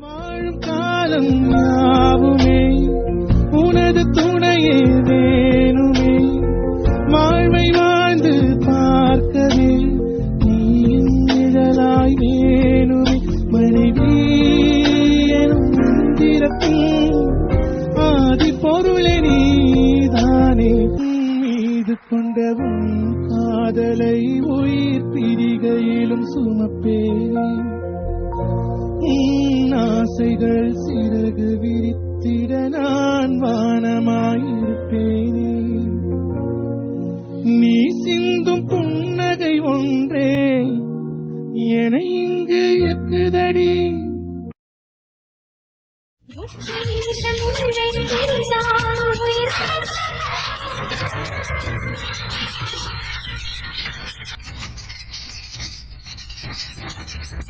வாழும் காலம் யாவுமே? உனது துணையே வேணுமே. வாழ்வை வாழ்ந்து பார்க்கவே நீயும் நிழலாய் வேணுமே. மனைவி எனும் மந்திரத்தின் ஆதி பொருளே நீதானே. மீது கொண்டவும் காதலை உயிர் பிரிகையிலும் சுமப்பேன். ஆசைகள் சிறகு விரித்திட நான் வானமாயிருப்பேனே நீ சிந்தும் புன்னகை ஒன்றே என இங்கு இருக்குதடி you.